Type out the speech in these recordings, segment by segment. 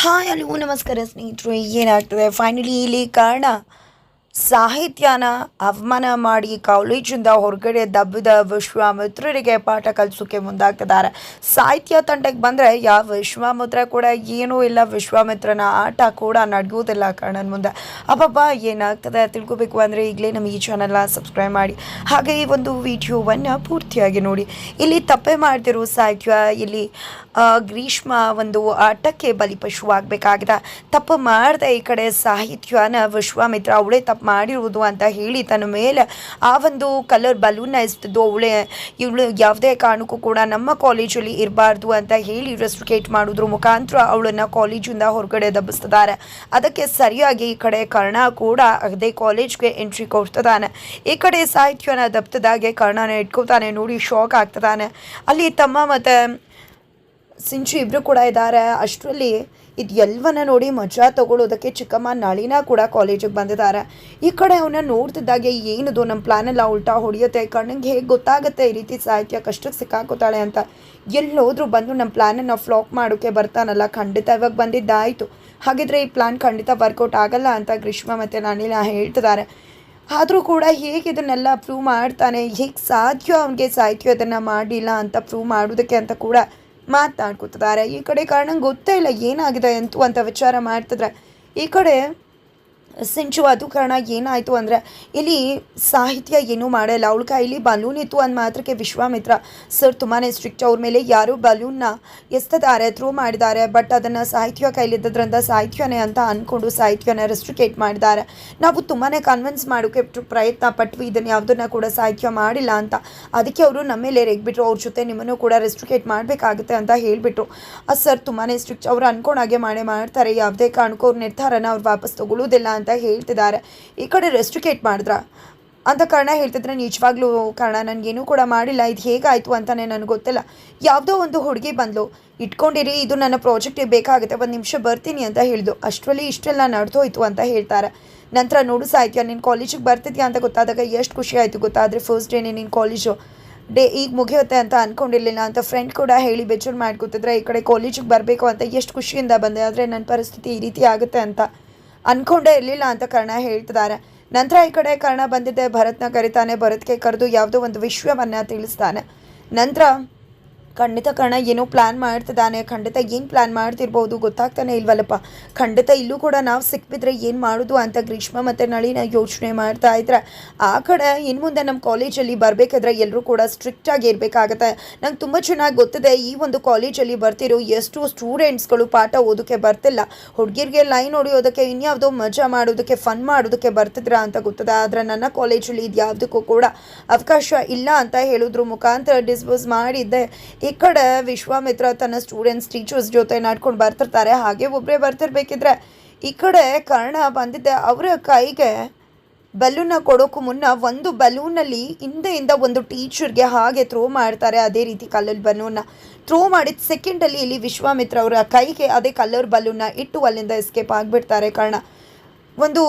Hi ಅಲ್ಲಿಗೂ ನಮಸ್ಕಾರ ಸ್ನೇಹಿತರು, ಏನಾಗ್ತದೆ? ಫೈನಲಿ ಇಲ್ಲಿ ಕಾರಣ, ಸಾಹಿತ್ಯನ ಅವಮಾನ ಮಾಡಿ ಕಾಲೇಜಿಂದ ಹೊರಗಡೆ ದಬ್ಬಿದ ವಿಶ್ವಾಮಿತ್ರರಿಗೆ ಪಾಠ ಕಲಿಸೋಕೆ ಮುಂದಾಗ್ತಿದ್ದಾರೆ. ಸಾಹಿತ್ಯ ತಂಡಕ್ಕೆ ಬಂದರೆ, ಯಾವ ವಿಶ್ವಾಮಿತ್ರ ಕೂಡ ಏನೂ ಇಲ್ಲ, ವಿಶ್ವಾಮಿತ್ರನ ಆಟ ಕೂಡ ನಡೆಯೋದಿಲ್ಲ ಕರ್ಣನ ಮುಂದೆ. ಅಬ್ಬಬ್ಬ, ಏನಾಗ್ತದೆ? ತಿಳ್ಕೊಬೇಕು ಅಂದರೆ ಈಗಲೇ ನಮ್ಮ ಈ ಚಾನಲ್ನ ಸಬ್ಸ್ಕ್ರೈಬ್ ಮಾಡಿ. ಹಾಗೆ ಈ ಒಂದು ವಿಡಿಯೋವನ್ನು ಪೂರ್ತಿಯಾಗಿ ನೋಡಿ. ಇಲ್ಲಿ ತಪ್ಪೆ ಮಾಡ್ತಿರೋ ಸಾಹಿತ್ಯ, ಇಲ್ಲಿ ಗ್ರೀಷ್ಮ ಒಂದು ಆಟಕ್ಕೆ ಬಲಿಪಶುವಾಗಬೇಕಾಗಿದೆ. ತಪ್ಪು ಮಾಡದೆ ಈ ಕಡೆ ಸಾಹಿತ್ಯನ ವಿಶ್ವಾಮಿತ್ರ ಅವಳೇ ತಪ್ಪು ಮಾಡಿರುವುದು ಅಂತ ಹೇಳಿ ತನ್ನ ಮೇಲೆ ಆ ಒಂದು ಕಲರ್ ಬಲೂನ್ ಎಸ್ತಿದ್ದು ಅವಳೇ. ಇವಳು ಯಾವುದೇ ಕಾರಣಕ್ಕೂ ಕೂಡ ನಮ್ಮ ಕಾಲೇಜಲ್ಲಿ ಇರಬಾರ್ದು ಅಂತ ಹೇಳಿ ರೆಸ್ಟ್ರಿಕೇಟ್ ಮಾಡೋದ್ರ. ಮುಖಾಂತರ ಅವಳನ್ನು ಕಾಲೇಜಿಂದ ಹೊರಗಡೆ ದಬ್ಬಿಸ್ತಿದ್ದಾರೆ. ಅದಕ್ಕೆ ಸರಿಯಾಗಿ ಈ ಕಡೆ ಕರ್ಣ ಕೂಡ ಅದೇ ಕಾಲೇಜ್ಗೆ ಎಂಟ್ರಿ ಕೊಡ್ತದಾನೆ ಈ ಕಡೆ ಸಾಹಿತ್ಯನ ದಬ್ತದಾಗೆ ಕರ್ಣನ ಇಟ್ಕೋತಾನೆ ನೋಡಿ ಶಾಕ್ ಆಗ್ತದಾನೆ ಅಲ್ಲಿ ತಮ್ಮ ಮತ್ತು ಸಿಂಚು ಇಬ್ಬರು ಕೂಡ ಇದ್ದಾರೆ ಅಷ್ಟರಲ್ಲಿ ಇದು ಎಲ್ಲವನ್ನ ನೋಡಿ ಮಜಾ ತಗೊಳ್ಳೋದಕ್ಕೆ ಚಿಕ್ಕಮ್ಮ ನಳಿನ ಕೂಡ ಕಾಲೇಜಿಗೆ ಬಂದಿದ್ದಾರೆ ಈ ಕಡೆ ಅವನ್ನ ನೋಡ್ತಿದ್ದಾಗೆ ಏನದು? ನಮ್ಮ ಪ್ಲ್ಯಾನೆಲ್ಲ ಉಲ್ಟಾ ಹೊಡೆಯುತ್ತೆ. ಕಣ್ಣಿಗೆ ಹೇಗೆ ಗೊತ್ತಾಗುತ್ತೆ ಈ ರೀತಿ ಸಾಹಿತ್ಯ ಕಷ್ಟಕ್ಕೆ ಸಿಕ್ಕಾಕೋತಾಳೆ ಅಂತ. ಎಲ್ಲೋದ್ರೂ ಬಂದು ನಮ್ಮ ಪ್ಲ್ಯಾನನ್ನು ಫ್ಲಾಪ್ ಮಾಡೋಕ್ಕೆ ಬರ್ತಾನಲ್ಲ. ಖಂಡಿತ ಇವಾಗ ಬಂದಿದ್ದಾಯಿತು. ಹಾಗಿದ್ರೆ ಈ ಪ್ಲ್ಯಾನ್ ಖಂಡಿತ ವರ್ಕೌಟ್ ಆಗಲ್ಲ ಅಂತ ಗ್ರೀಷ್ಮ ಮತ್ತು ನಳಿನ ಹೇಳ್ತಿದ್ದಾರೆ ಆದರೂ ಕೂಡ ಹೇಗೆ ಇದನ್ನೆಲ್ಲ ಪ್ರೂವ್ ಮಾಡ್ತಾನೆ? ಹೇಗೆ ಸಾಧ್ಯ ಅವನಿಗೆ ಸಾಹಿತ್ಯ ಅದನ್ನು ಮಾಡಿಲ್ಲ ಅಂತ ಪ್ರೂವ್ ಮಾಡೋದಕ್ಕೆ ಅಂತ ಕೂಡ ಮಾತನಾಡ್ಕೊತಿದ್ದಾರೆ. ಈ ಕಡೆ ಕಾರಣ ಗೊತ್ತೇ ಇಲ್ಲ ಏನಾಗಿದೆ ಅಂತೂ ಅಂತ ವಿಚಾರ ಮಾಡ್ತಿದ್ರೆ ಈ ಕಡೆ ಸಿಂಚು ಅದು ಕಾರಣ ಏನಾಯಿತು ಅಂದರೆ ಇಲ್ಲಿ ಸಾಹಿತ್ಯ ಏನೂ ಮಾಡಲ್ಲ. ಅವಳ ಕೈಲಿ ಬಲೂನ್ ಇತ್ತು ಅಂದ ಮಾತ್ರಕ್ಕೆ ವಿಶ್ವಾಮಿತ್ರ ಸರ್ ತುಂಬಾ ಸ್ಟ್ರಿಕ್ಟ್ ಅವ್ರ ಮೇಲೆ ಯಾರು ಬಲೂನ್ನ ಎಸ್ತಿದ್ದಾರೆ ಥ್ರೂ ಮಾಡಿದ್ದಾರೆ ಬಟ್ ಅದನ್ನು ಸಾಹಿತ್ಯ ಕೈಲಿದ್ದರಿಂದ ಸಾಹಿತ್ಯನೇ ಅಂತ ಅಂದ್ಕೊಂಡು ಸಾಹಿತ್ಯನ ರೆಸ್ಟ್ರಿಕೇಟ್ ಮಾಡಿದ್ದಾರೆ ನಾವು ತುಂಬಾ ಕನ್ವಿನ್ಸ್ ಮಾಡೋಕ್ಕೆ ಪ್ರ- ಪ್ರಯತ್ನ ಪಟ್ವಿ ಇದನ್ನು ಯಾವುದನ್ನು ಕೂಡ ಸಾಹಿತ್ಯ ಮಾಡಿಲ್ಲ ಅಂತ. ಅದಕ್ಕೆ ಅವರು ನಮ್ಮ ಮೇಲೆ ರೆಗ್ಬಿಟ್ರು, ಅವ್ರ ಜೊತೆ ನಿಮ್ಮನ್ನು ಕೂಡ ರೆಸ್ಟ್ರಿಕೇಟ್ ಮಾಡಬೇಕಾಗುತ್ತೆ ಅಂತ ಹೇಳಿಬಿಟ್ರು. ಸರ್ ತುಂಬಾ ಸ್ಟ್ರಿಕ್ಟ್ ಅವ್ರು ಅನ್ಕೊಂಡಾಗೆ ಮಾಡೇ ಮಾಡ್ತಾರೆ. ಯಾವುದೇ ಕಾರಣಕ್ಕೂ ಅವ್ರ ನಿರ್ಧಾರನ ಅವ್ರು ವಾಪಸ್ ತಗೊಳ್ಳೋದಿಲ್ಲ ಅಂತ ಹೇಳ್ತಿದ್ದಾರೆ. ಈ ಕಡೆ ರೆಸ್ಟ್ರಿಕೇಟ್ ಮಾಡಿದ್ರ? ಅಂತ ಕಾರಣ ಹೇಳ್ತಿದ್ರೆ, ನಿಜವಾಗ್ಲೂ ಕಾರಣ, ನನಗೇನೂ ಕೂಡ ಮಾಡಿಲ್ಲ. ಇದು ಹೇಗಾಯಿತು ಅಂತಲೇ ನನಗೆ ಗೊತ್ತಿಲ್ಲ. ಯಾವುದೋ ಒಂದು ಹುಡುಗಿ ಬಂದಳು ಇಟ್ಕೊಂಡಿರಿ, ಇದು ನನ್ನ ಪ್ರಾಜೆಕ್ಟಿಗೆ ಬೇಕಾಗುತ್ತೆ. ಒಂದು ನಿಮಿಷ ಬರ್ತೀನಿ ಅಂತ ಹೇಳಿದ್ದು ಅಷ್ಟರಲ್ಲಿ ಇಷ್ಟೆಲ್ಲ ನಡೆದೋಯ್ತು ಅಂತ ಹೇಳ್ತಾರೆ. ನಂತರ ನೋಡು ಸಾಹಿತ್ಯ, ನೀನು ಕಾಲೇಜಿಗೆ ಬರ್ತಿದ್ಯಾ ಅಂತ ಗೊತ್ತಾದಾಗ ಎಷ್ಟು ಖುಷಿ ಆಯಿತು ಗೊತ್ತಾದರೆ ಫಸ್ಟ್ ಡೇನೇ ನಿನ್ನ ಕಾಲೇಜು ಡೇ, ಈಗ ಮುಗಿಯುತ್ತೆ ಅಂತ ಅಂದ್ಕೊಂಡಿರಲಿಲ್ಲ ಅಂತ ಫ್ರೆಂಡ್ ಕೂಡ ಹೇಳಿ ಬೆಚ್ಚೂರು ಮಾಡ್ಕೊತಿದ್ರೆ, ಈ ಕಡೆ ಕಾಲೇಜಿಗೆ ಬರಬೇಕು ಅಂತ ಎಷ್ಟು ಖುಷಿಯಿಂದ ಬಂದೆ. ಆದರೆ ನನ್ನ ಪರಿಸ್ಥಿತಿ ಈ ರೀತಿ ಆಗುತ್ತೆ ಅಂತ. ಅಂದ್ಕೊಂಡೇ ಇರಲಿಲ್ಲ ಅಂತ ಕರ್ಣ ಹೇಳ್ತಿದ್ದಾರೆ. ನಂತರ ಈ ಕಡೆ ಕರ್ಣ ಬಂದಿದ್ದೆ ಭರತ್ನ ಕರಿತಾನೆ ಭರತ್ಗೆ ಕರೆದು ಯಾವುದೋ ಒಂದು ವಿಶ್ವವನ್ನ ತಿಳಿಸ್ತಾನೆ. ನಂತರ ಖಂಡಿತ ಕಣ ಏನೋ ಪ್ಲ್ಯಾನ್ ಮಾಡ್ತಿದ್ದಾನೆ. ಖಂಡಿತ ಏನು ಪ್ಲ್ಯಾನ್ ಮಾಡ್ತಿರ್ಬೋದು ಗೊತ್ತಾಗ್ತಾನೆ ಇಲ್ವಲ್ಲಪ್ಪ. ಖಂಡಿತ ಇಲ್ಲೂ ಕೂಡ ನಾವು ಸಿಕ್ಬಿದ್ರೆ ಏನು ಮಾಡೋದು ಅಂತ ಗ್ರೀಷ್ಮ ಮತ್ತು ನಳಿನ ಯೋಚನೆ ಮಾಡ್ತಾ ಇದ್ರೆ. ಆ ಕಡೆ ಇನ್ನು ಮುಂದೆ ನಮ್ಮ ಕಾಲೇಜಲ್ಲಿ ಬರಬೇಕಾದ್ರೆ ಎಲ್ಲರೂ ಕೂಡ ಸ್ಟ್ರಿಕ್ಟಾಗಿ ಇರಬೇಕಾಗತ್ತೆ. ನಂಗೆ ತುಂಬ ಚೆನ್ನಾಗಿ ಗೊತ್ತಿದೆ, ಈ ಒಂದು ಕಾಲೇಜಲ್ಲಿ ಬರ್ತಿರೋ ಎಷ್ಟು ಸ್ಟೂಡೆಂಟ್ಸ್ಗಳು ಪಾಠ ಓದೋಕ್ಕೆ ಬರ್ತಿಲ್ಲ. ಹುಡುಗಿರಿಗೆ ಲೈನ್ ಹೊಡೆಯೋದಕ್ಕೆ, ಇನ್ಯಾವುದೋ ಮಜಾ ಮಾಡೋದಕ್ಕೆ ಫನ್ ಮಾಡೋದಕ್ಕೆ ಬರ್ತಿದ್ರ ಅಂತ ಗೊತ್ತದೆ. ಆದರೆ ನನ್ನ ಕಾಲೇಜಲ್ಲಿ ಇದು ಯಾವುದಕ್ಕೂ ಕೂಡ ಅವಕಾಶ ಇಲ್ಲ ಅಂತ ಹೇಳಿದ್ರು. ಮುಖಾಂತರ ಡಿಸ್ಪೋಸ್ ಮಾಡಿದ್ದೆ. ಈ ಕಡೆ ವಿಶ್ವಾಮಿತ್ರ ತನ್ನ ಸ್ಟೂಡೆಂಟ್ಸ್ ಟೀಚರ್ಸ್ ಜೊತೆ ನಡ್ಕೊಂಡು ಬರ್ತಿರ್ತಾರೆ. ಹಾಗೆ ಒಬ್ಬರೇ ಬರ್ತಿರ್ಬೇಕಿದ್ರೆ ಈ ಕಡೆ ಕರ್ಣ ಬಂದಿದ್ದೆ. ಅವರ ಕೈಗೆ ಬಲೂನ್ನ ಕೊಡೋಕ್ಕೂ ಮುನ್ನ ಒಂದು ಬಲೂನಲ್ಲಿ ಹಿಂದೆಯಿಂದ ಒಂದು ಟೀಚರ್ಗೆ ಹಾಗೆ ಥ್ರೋ ಮಾಡ್ತಾರೆ ಅದೇ ರೀತಿ ಕಲ್ಲಲ್ಲಿ ಬಲೂನ್ನ ಥ್ರೋ ಮಾಡಿದ ಸೆಕೆಂಡಲ್ಲಿ ಇಲ್ಲಿ ವಿಶ್ವಾಮಿತ್ರ ಅವರ ಕೈಗೆ ಅದೇ ಕಲ್ಲರ್ ಬಲೂನ್ನ ಇಟ್ಟು ಅಲ್ಲಿಂದ ಎಸ್ಕೇಪ್ ಆಗಿಬಿಡ್ತಾರೆ ಕರ್ಣ. ಒಂದು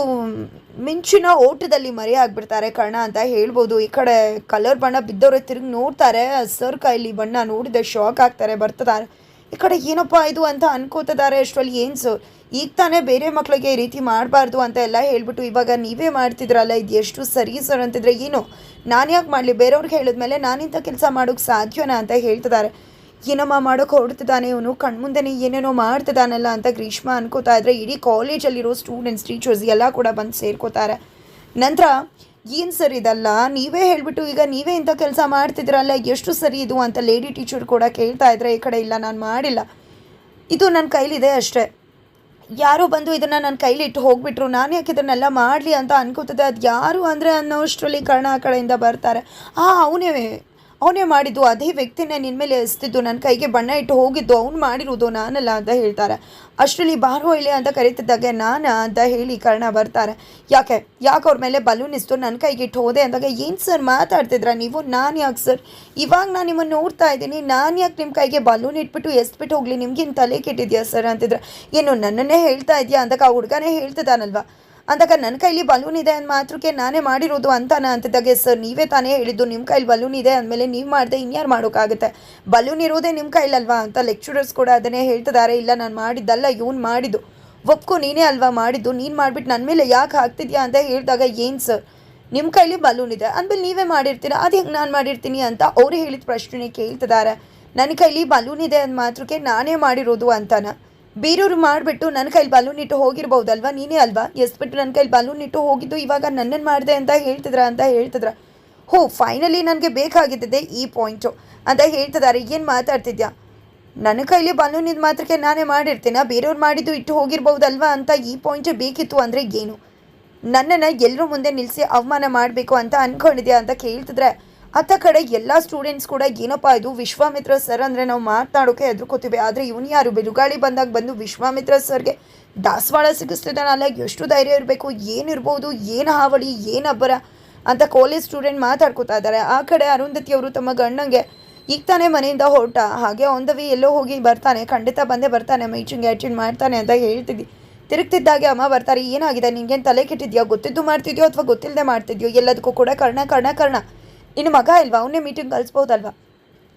ಮಿಂಚಿನ ಓಟದಲ್ಲಿ ಮರೆ ಆಗ್ಬಿಡ್ತಾರೆ ಕರ್ಣ ಅಂತ ಹೇಳ್ಬೋದು. ಈ ಕಡೆ ಕಲರ್ ಬಣ್ಣ ಬಿದ್ದವ್ರೆ ತಿರುಗಿ ನೋಡ್ತಾರೆ. ಸರ್ ಕೈಲಿ ಬಣ್ಣ ನೋಡಿದೆ ಶಾಕ್ ಆಗ್ತಾರೆ ಬರ್ತಿದ್ದಾರೆ ಈ ಕಡೆ ಏನಪ್ಪ ಇದು ಅಂತ ಅನ್ಕೋತಿದ್ದಾರೆ ಅಷ್ಟರಲ್ಲಿ ಏನು ಸರ್ ಈಗ ತಾನೇ ಬೇರೆ ಮಕ್ಕಳಿಗೆ ಈ ರೀತಿ ಮಾಡಬಾರ್ದು ಅಂತ ಎಲ್ಲ ಹೇಳ್ಬಿಟ್ಟು ಇವಾಗ ನೀವೇ ಮಾಡ್ತಿದ್ರಲ್ಲ ಇದು ಎಷ್ಟು ಸರಿ ಸರ್ ಅಂತಿದ್ರೆ ಏನು? ನಾನು ಯಾಕೆ ಮಾಡಲಿ? ಬೇರೆಯವ್ರಿಗೆ ಹೇಳಿದ್ಮೇಲೆ ನಾನಿಂಥ ಕೆಲಸ ಮಾಡೋಕ್ಕೆ ಸಾಧ್ಯನಾ ಅಂತ ಹೇಳ್ತಿದ್ದಾರೆ. ಏನಮ್ಮ ಮಾಡೋಕೆ ಹೊರಡ್ತಿದ್ದಾನೆ? ಇವನು ಕಣ್ಮುಂದೆನೇ ಏನೇನೋ ಮಾಡ್ತಿದ್ದಾನಲ್ಲ ಅಂತ ಗ್ರೀಷ್ಮ ಅನ್ಕೋತಾ ಇದ್ರೆ ಇಡೀ ಕಾಲೇಜಲ್ಲಿರೋ ಸ್ಟೂಡೆಂಟ್ಸ್ ಟೀಚರ್ಸ್ ಎಲ್ಲ ಕೂಡ ಬಂದು ಸೇರ್ಕೋತಾರೆ. ನಂತರ, ಏನು ಸರ್ ಇದಲ್ಲ? ನೀವೇ ಹೇಳಿಬಿಟ್ಟು ಈಗ ನೀವೇ ಇಂಥ ಕೆಲಸ ಮಾಡ್ತಿದ್ರಲ್ಲ ಎಷ್ಟು ಸರಿ ಇದು? ಅಂತ ಲೇಡಿ ಟೀಚರ್ ಕೂಡ ಕೇಳ್ತಾ ಇದ್ರೆ, ಈ ಕಡೆ ಇಲ್ಲ, ನಾನು ಮಾಡಿಲ್ಲ. ಇದು ನನ್ನ ಕೈಲಿದೆ ಅಷ್ಟೇ. ಯಾರೋ ಬಂದು ಇದನ್ನು ನನ್ನ ಕೈಲಿ ಇಟ್ಟು ಹೋಗ್ಬಿಟ್ರು. ನಾನು ಯಾಕೆ ಇದನ್ನೆಲ್ಲ ಮಾಡಲಿ ಅಂತ ಅನ್ಕೋತದೆ ಅದು ಯಾರು ಅಂದರೆ ಅನ್ನೋಷ್ಟರಲ್ಲಿ ಕರ್ಣ ಆ ಕಡೆಯಿಂದ ಬರ್ತಾರೆ. ಆ, ಅವನೇ. ಅವನೇ ಮಾಡಿದ್ದು ಅದೇ ವ್ಯಕ್ತಿನೇ ನಿನ್ನ ಮೇಲೆ ಎಸ್ತಿದ್ದು ನನ್ನ ಕೈಗೆ ಬಣ್ಣ ಇಟ್ಟು ಹೋಗಿದ್ದು, ಅವ್ನು ಮಾಡಿರೋದು ನಾನಲ್ಲ ಅಂತ ಹೇಳ್ತಾರೆ. ಅಷ್ಟರಲ್ಲಿ ಬಾರೋ ಇಲ್ಲಿ ಅಂತ ಕರೀತಿದ್ದಾಗೆ, ನಾನು ಅಂತ ಹೇಳಿ ಕರ್ಣ ಬರ್ತಾರೆ. ಯಾಕೆ? ಯಾಕೆ ಅವ್ರ ಮೇಲೆ ಬಲೂನ್ ಇಸ್ತು ನನ್ನ ಕೈಗೆ ಇಟ್ಟು ಹೋದೆ ಅಂದಾಗ ಏನು ಸರ್ ಮಾತಾಡ್ತಿದ್ರ ನೀವು? ನಾನು ಯಾಕೆ ಸರ್ ಇವಾಗ ನಾನು ನಿಮ್ಮನ್ನು ನೋಡ್ತಾ ಇದ್ದೀನಿ, ನಾನು ಯಾಕೆ ನಿಮ್ಮ ಕೈಗೆ ಬಲೂನ್ ಇಟ್ಬಿಟ್ಟು ಎಸ್ಬಿಟ್ಟು ಹೋಗ್ಲಿ? ನಿಮ್ಗೇನು ತಲೆ ಕೆಟ್ಟಿದ್ಯಾ ಸರ್ ಅಂತಿದ್ರೆ. ಏನು ನನ್ನನ್ನೇ ಹೇಳ್ತಾ ಇದೆಯಾ ಅಂದಾಗ ಆ ಹುಡುಗನೇ ಹೇಳ್ತಿದ್ದಾನಲ್ವಾ? ಅಂದಾಗ ನನ್ನ ಕೈಲಿ ಬಲೂನ್ ಇದೆ ಅಂದ ಮಾತ್ರಕ್ಕೆ ನಾನೇ ಮಾಡಿರೋದು ಅಂತಾನ ಅಂತಿದ್ದಾಗೆ ಸರ್ ನೀವೇ ತಾನೇ ಹೇಳಿದ್ದು ನಿಮ್ಮ ಕೈಲಿ ಬಲೂನ್ ಇದೆ ಅಂದಮೇಲೆ ನೀವು ಮಾಡಿದೆ ಇನ್ಯಾರು ಮಾಡೋಕ್ಕಾಗುತ್ತೆ ಬಲೂನ್ ಇರೋದೇ ನಿಮ್ಮ ಕೈಲಲ್ವಾ? ಅಂತ ಲೆಕ್ಚರರ್ಸ್ ಕೂಡ ಅದನ್ನೇ ಹೇಳ್ತಿದ್ದಾರೆ ಇಲ್ಲ, ನಾನು ಮಾಡಿದ್ದಲ್ಲ, ಇವನು ಮಾಡಿದ್ದು. ಒಪ್ಕೊ, ನೀನೇ ಅಲ್ವಾ ಮಾಡಿದ್ದು? ನೀನು ಮಾಡಿಬಿಟ್ಟು ನನ್ನ ಮೇಲೆ ಯಾಕೆ ಹಾಕ್ತಿದ್ಯಾ? ಅಂತ ಹೇಳಿದಾಗ, ಏನು ಸರ್ ನಿಮ್ಮ ಕೈಲಿ ಬಲೂನ್ ಇದೆ ಅಂದಮೇಲೆ ನೀವೇ ಮಾಡಿರ್ತೀರ? ಅದು ಹೆಂಗೆ ನಾನು ಮಾಡಿರ್ತೀನಿ? ಅಂತ ಅವರು ಹೇಳಿದ ಪ್ರಶ್ನೆ ಕೇಳ್ತಿದ್ದಾರೆ ನನ್ನ ಕೈಲಿ ಬಲೂನ್ ಇದೆ ಅಂದ ಮಾತ್ರಕ್ಕೆ ನಾನೇ ಮಾಡಿರೋದು ಅಂತಾನ? ಬೇರೆಯವರು ಮಾಡಿಬಿಟ್ಟು ನನ್ನ ಕೈಲಿ ಬಲೂನ್ ಇಟ್ಟು ಹೋಗಿರ್ಬೋದಲ್ವಾ? ನೀನೇ ಅಲ್ವಾ? ಎಸ್ಬಿಟ್ಟು ನನ್ನ ಕೈಲಿ ಬಲೂನ್ ಇಟ್ಟು ಹೋಗಿದ್ದು ಇವಾಗ ನನ್ನನ್ನು ಮಾಡಿದೆ ಅಂತ ಹೇಳ್ತಿದ್ರ ಅಂತ ಹೇಳ್ತಿದ್ರ? ಹೋ ಫೈನಲಿ ನನಗೆ ಬೇಕಾಗಿದ್ದಿದೆ ಈ ಪಾಯಿಂಟು ಅಂತ ಹೇಳ್ತಿದ್ದಾರೆ ಏನು ಮಾತಾಡ್ತಿದ್ಯಾ? ನನ್ನ ಕೈಲಿ ಬಲೂನ್ ಇದು ಮಾತ್ರಕ್ಕೆ ನಾನೇ ಮಾಡಿರ್ತೀನ? ಬೇರೆಯವ್ರು ಮಾಡಿದ್ದು ಇಟ್ಟು ಹೋಗಿರ್ಬೋದಲ್ವಾ ಅಂತ ಈ ಪಾಯಿಂಟೇ ಬೇಕಿತ್ತು ಅಂದರೆ ಏನು? ನನ್ನನ್ನು ಎಲ್ಲರೂ ಮುಂದೆ ನಿಲ್ಲಿಸಿ ಅವಮಾನ ಮಾಡಬೇಕು ಅಂತ ಅಂದ್ಕೊಂಡಿದ್ಯಾ ಅಂತ ಕೇಳ್ತಿದ್ರೆ ಅತ್ತ ಕಡೆ ಎಲ್ಲ ಸ್ಟೂಡೆಂಟ್ಸ್ ಕೂಡ ಏನಪ್ಪ ಇದು ವಿಶ್ವಾಮಿತ್ರ ಸರ್ ಅಂದರೆ ನಾವು ಮಾತನಾಡೋಕೆ ಹೆದರ್ಕೋತೀವಿ. ಆದರೆ ಇವನು ಯಾರು? ಬಿರುಗಾಳಿ ಬಂದಾಗ ಬಂದು ವಿಶ್ವಾಮಿತ್ರ ಸರ್ಗೆ ದಾಸವಾಳ ಸಿಗಿಸ್ತಿದ್ದಾನಲ್ಲ, ಎಷ್ಟು ಧೈರ್ಯ ಇರಬೇಕು? ಏನಿರ್ಬೋದು? ಏನು ಹಾವಳಿ? ಏನು ಅಬ್ಬರ? ಅಂತ ಕಾಲೇಜ್ ಸ್ಟೂಡೆಂಟ್ ಮಾತಾಡ್ಕೋತಾ ಇದ್ದಾರೆ. ಆ ಕಡೆ ಅರುಂಧತಿ ಅವರು ತಮ್ಮ ಗಂಡಂಗೆ ಈಗ ತಾನೇ ಮನೆಯಿಂದ ಹೊರಟ. ಹಾಗೆ ಆನ್ ದ ವೇ ಎಲ್ಲೋ ಹೋಗಿ ಬರ್ತಾನೆ. ಖಂಡಿತ ಬಂದೇ ಬರ್ತಾನೆ. ಮೀಚಿಂಗ್ ಅಟೆಂಡ್ ಮಾಡ್ತಾನೆ ಅಂತ ಹೇಳ್ತಿದ್ದಿ. ತಿರುಗ್ತಿದ್ದಾಗೆ ಅಮ್ಮ ಬರ್ತಾರೆ. ಏನಾಗಿದೆ? ನಿಂಗೇನು ತಲೆ ಕೆಟ್ಟಿದ್ಯೋ? ಗೊತ್ತಿದ್ದು ಮಾಡ್ತಿದ್ಯೋ ಅಥವಾ ಗೊತ್ತಿಲ್ಲದೆ ಮಾಡ್ತಿದ್ಯೋ? ಎಲ್ಲದಕ್ಕೂ ಕೂಡ ಕರ್ಣ ಕರ್ಣ ಕರ್ಣ. ನಿನ್ನ ಮಗ ಇಲ್ವಾ ಅವನ್ನೇ ಮೀಟಿಂಗ್ ಕಳಿಸ್ಬೋದಲ್ವಾ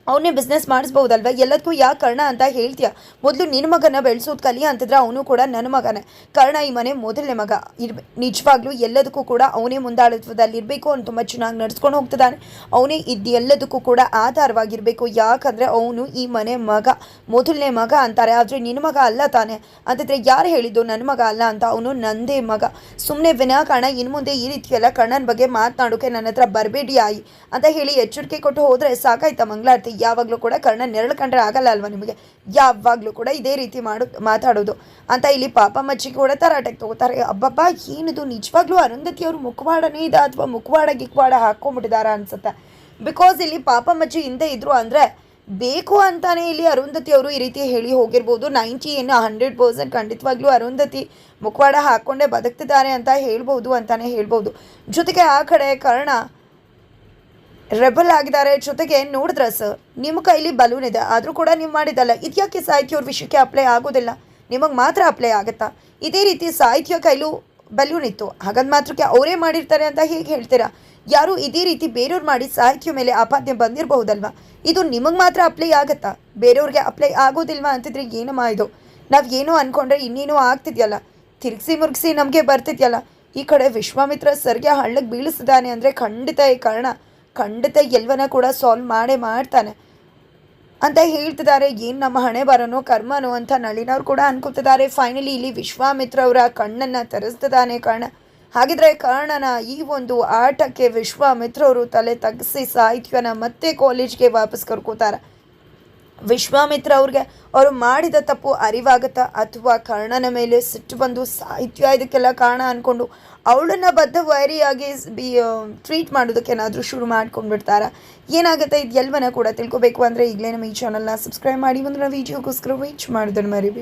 ಅವನೇ ಬಿಸ್ನೆಸ್ ಮಾಡಿಸ್ಬೋದಲ್ವ ಎಲ್ಲದಕ್ಕೂ ಯಾಕೆ ಕರ್ಣ ಅಂತ ಹೇಳ್ತೀಯ. ಮೊದಲು ನಿನ್ನ ಮಗನ ಬೆಳೆಸೋದು ಕಲಿ ಅಂತಿದ್ರೆ ಅವನು ಕೂಡ ನನ್ನ ಮಗನೇ. ಕರ್ಣ ಈ ಮನೆ ಮೊದಲನೇ ಮಗ. ಇರ್ಬ ನಿಜವಾಗ್ಲೂ ಎಲ್ಲದಕ್ಕೂ ಕೂಡ ಅವನೇ ಮುಂದಾಳತ್ವದಲ್ಲಿ ಇರಬೇಕು ಅವ್ನು ತುಂಬ ಚೆನ್ನಾಗಿ ನಡ್ಸ್ಕೊಂಡು ಹೋಗ್ತಿದ್ದಾನೆ. ಅವನೇ ಇದ್ದು ಎಲ್ಲದಕ್ಕೂ ಕೂಡ ಆಧಾರವಾಗಿರಬೇಕು. ಯಾಕಂದರೆ ಅವನು ಈ ಮನೆ ಮಗ, ಮೊದಲನೇ ಮಗ ಅಂತಾರೆ. ಆದರೆ ನಿನ್ನ ಮಗ ಅಲ್ಲ ತಾನೆ. ಅಂತಿದ್ರೆ ಯಾರು ಹೇಳಿದ್ದು ನನ್ನ ಮಗ ಅಲ್ಲ ಅಂತ? ಅವನು ನಂದೇ ಮಗ. ಸುಮ್ಮನೆ ವಿನಾಕಾರಣ ಇನ್ನು ಮುಂದೆ ಈ ರೀತಿಯೆಲ್ಲ ಕಣ್ಣನ ಬಗ್ಗೆ ಮಾತನಾಡೋಕೆ ನನ್ನ ಹತ್ರ ಬರಬೇಡಿ, ಆಯಿ. ಅಂತ ಹೇಳಿ ಎಚ್ಚರಿಕೆ ಕೊಟ್ಟು ಹೋದರೆ ಸಾಕಾಯ್ತಾ ಮಂಗಳಾರತಿ? ಯಾವಾಗಲೂ ಕೂಡ ಕರ್ಣ ನೆರಳು ಕಂಡ್ರೆ ಆಗಲ್ಲ ಅಲ್ವಾ ನಿಮಗೆ? ಯಾವಾಗಲೂ ಕೂಡ ಇದೇ ರೀತಿ ಮಾಡು, ಮಾತಾಡೋದು. ಅಂತ ಇಲ್ಲಿ ಪಾಪ ಮಚ್ಚಿ ಕೂಡ ತರಾಟೆಗೆ ತಗೋತಾರೆ. ಅಬ್ಬಬ್ಬ, ಏನಿದು? ನಿಜವಾಗ್ಲೂ ಅರುಂಧತಿಯವರು ಮುಖವಾಡನೇ ಇದೆ ಅಥವಾ ಮುಖವಾಡ ಗಿಕ್ವಾಡ ಹಾಕೊಂಡ್ಬಿಟ್ಟಿದಾರ ಅನ್ಸುತ್ತೆ. ಬಿಕಾಸ್ ಇಲ್ಲಿ ಪಾಪ ಮಚ್ಚಿ ಹಿಂದೆ ಇದ್ರು ಅಂದರೆ ಬೇಕು ಅಂತಾನೆ ಇಲ್ಲಿ ಅರುಂಧತಿ ಅವರು ಈ ರೀತಿ ಹೇಳಿ ಹೋಗಿರ್ಬೋದು. ನೈಂಟಿ ಏನು ಹಂಡ್ರೆಡ್ ಪರ್ಸೆಂಟ್ ಖಂಡಿತವಾಗ್ಲೂ ಅರುಂಧತಿ ಮುಖವಾಡ ಹಾಕ್ಕೊಂಡೇ ಬದುಕ್ತಿದ್ದಾರೆ ಅಂತ ಹೇಳ್ಬೋದು ಅಂತಾನೆ ಹೇಳ್ಬೋದು. ಜೊತೆಗೆ ಆ ಕಡೆ ಕರ್ಣ ರೆಬಲ್ ಆಗಿದ್ದಾರೆ. ಜೊತೆಗೆ ನೋಡಿದ್ರ ಸರ್? ನಿಮ್ಮ ಕೈಲಿ ಬಲೂನ್ ಇದೆ. ಆದರೂ ಕೂಡ ನೀವು ಮಾಡಿದ್ದಲ್ಲ. ಇದ್ಯಾಕೆ ಸಾಹಿತ್ಯವ್ರ ವಿಷಯಕ್ಕೆ ಅಪ್ಲೈ ಆಗೋದಿಲ್ಲ? ನಿಮಗೆ ಮಾತ್ರ ಅಪ್ಲೈ ಆಗುತ್ತಾ? ಇದೇ ರೀತಿ ಸಾಹಿತ್ಯ ಕೈಲೂ ಬಲೂನ್ ಇತ್ತು. ಹಾಗಂದ್ ಮಾತ್ರಕ್ಕೆ ಅವರೇ ಮಾಡಿರ್ತಾರೆ ಅಂತ ಹೇಗೆ ಹೇಳ್ತೀರಾ? ಯಾರು ಇದೇ ರೀತಿ ಬೇರೆಯವ್ರು ಮಾಡಿ ಸಾಹಿತ್ಯ ಮೇಲೆ ಆಪಾದ್ಯ ಬಂದಿರಬಹುದಲ್ವಾ? ಇದು ನಿಮಗೆ ಮಾತ್ರ ಅಪ್ಲೈ ಆಗುತ್ತಾ? ಬೇರೆಯವ್ರಿಗೆ ಅಪ್ಲೈ ಆಗೋದಿಲ್ವಾ ಅಂತಿದ್ರೆ ಏನಮ್ಮ ಇದು? ನಾವು ಏನೋ ಅಂದ್ಕೊಂಡ್ರೆ ಇನ್ನೇನೋ ಆಗ್ತಿದ್ಯಲ್ಲ? ತಿರುಗಿಸಿ ಮುರುಗಿಸಿ ನಮಗೆ ಬರ್ತಿದ್ಯಲ್ಲ? ಈ ಕಡೆ ವಿಶ್ವಾಮಿತ್ರ ಸರ್ಗೆ ಹಳ್ಳಕ್ಕೆ ಬೀಳಿಸಿದಾನೆ ಅಂದರೆ ಖಂಡಿತ ಈ ಕಾರಣ. ಖಂಡಿತ ಎಲ್ಲವನ್ನ ಕೂಡ ಸಾಲ್ವ್ ಮಾಡೇ ಮಾಡ್ತಾನೆ. ಅಂತ ಹೇಳ್ತಿದ್ದಾರೆ, ಏನು ನಮ್ಮ ಹಣೆ ಬರೋನೋ ಕರ್ಮನೋ ಅಂತ ನಳಿನವ್ರು ಕೂಡ ಅನ್ಕೋತಿದ್ದಾರೆ. ಫೈನಲಿ ಇಲ್ಲಿ ವಿಶ್ವಾಮಿತ್ರ ಅವರ ಕಣ್ಣನ್ನು ತರಿಸ್ತಿದ್ದಾನೆ ಕರ್ಣ. ಹಾಗಿದ್ರೆ ಕರ್ಣನ ಈ ಒಂದು ಆಟಕ್ಕೆ ವಿಶ್ವಾಮಿತ್ರ ಅವರು ತಲೆ ತಗ್ಗಿಸಿ ಸಾಹಿತ್ಯನ ಮತ್ತೆ ಕಾಲೇಜ್ಗೆ ವಾಪಸ್ ಕರ್ಕೋತಾರೆ. ವಿಶ್ವಾಮಿತ್ರ ಅವ್ರಿಗೆ, ಅವರು ಮಾಡಿದ ತಪ್ಪು ಅರಿವಾಗುತ್ತಾ ಅಥವಾ ಕರ್ಣನ ಮೇಲೆ ಸಿಟ್ಟು ಬಂದು ಸಾಹಿತ್ಯ ಇದಕ್ಕೆಲ್ಲ ಕಾರಣ ಅಂದ್ಕೊಂಡು ಅವಳನ್ನು ಬದ್ಧ ವೈರಿಯಾಗಿ ಬಿ ಟ್ರೀಟ್ ಮಾಡೋದಕ್ಕೆ ಏನಾದರೂ ಶುರು ಮಾಡ್ಕೊಂಡ್ಬಿಡ್ತಾರ? ಏನಾಗುತ್ತೆ? ಇದು ಎಲ್ಲವನ್ನ ಕೂಡ ತಿಳ್ಕೊಬೇಕು. ಅಂದರೆ ಈಗಲೇ ನಮ್ಮ ಈ ಚಾನಲ್ನ ಸಬ್ಸ್ಕ್ರೈಬ್ ಮಾಡಿ. ಮುಂದಿನ ವೀಡಿಯೋಗೋಸ್ಕರ ವೀಚ್ ಮಾಡೋದನ್ನು ಮರಿಬೇಡಿ.